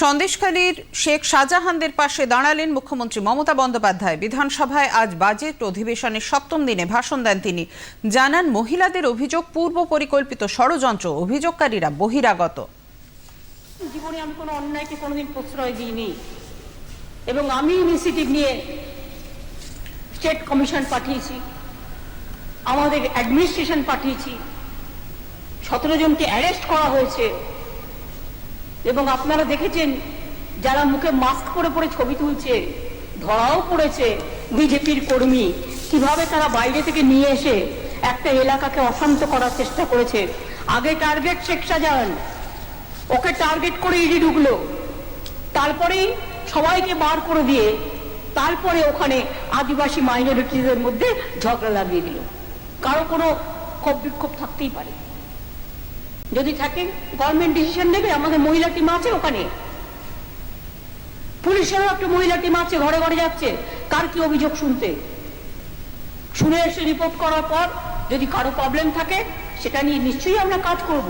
সন্দেশখালীর শেখ শাহজাহানদের পাশে দাঁড়ালেন মুখ্যমন্ত্রী মমতা বন্দ্যোপাধ্যায়। বিধানসভায় আজ বাজেট অধিবেশনের সপ্তম দিনে ভাষণ দেন তিনি। জানান, মহিলাদের অভিযোগ পূর্ব পরিকল্পিত ষড়যন্ত্র, অভিযোগকারীরা বহিরাগত। জীবনে আমি কোনো অন্যায়কে কোনোদিন প্রশ্রয় দিইনি। এবং আমি ইনিশিয়েটিভ নিয়ে স্টেট কমিশন পাঠিয়েছি, আমাদের অ্যাডমিনিস্ট্রেশন পাঠিয়েছি। সতেরো জনকে অ্যারেস্ট করা হয়েছে। এবং আপনারা দেখেছেন, যারা মুখে মাস্ক পরে পরে ছবি তুলছে, ধরাও পড়েছে বিজেপির কর্মী, কীভাবে তারা বাইরে থেকে নিয়ে এসে একটা এলাকাকে অশান্ত করার চেষ্টা করেছে। আগে টার্গেট শেখ শাহজাহান, ওকে টার্গেট করে ইডি ঢুকলো। তারপরেই সবাইকে বার করে দিয়ে তারপরে ওখানে আদিবাসী মাইনরিটিদের মধ্যে ঝগড়া লাগিয়ে দিল। কারও কোনো ক্ষোভ বিক্ষোভ থাকতেই পারে। যদি থাকে গভর্নমেন্ট ডিসিশন নেবে, আমাদের মহিলা টিম আছে ওখানে। পুলিশেরও একটা মহিলা টিম আছে, ঘরে ঘরে যাচ্ছে। কার কি অভিযোগ শুনতে? শুনে এসে রিপোর্ট করার পর যদি কারও প্রবলেম থাকে, সেটা নিয়ে নিশ্চয়ই আমরা কাজ করব।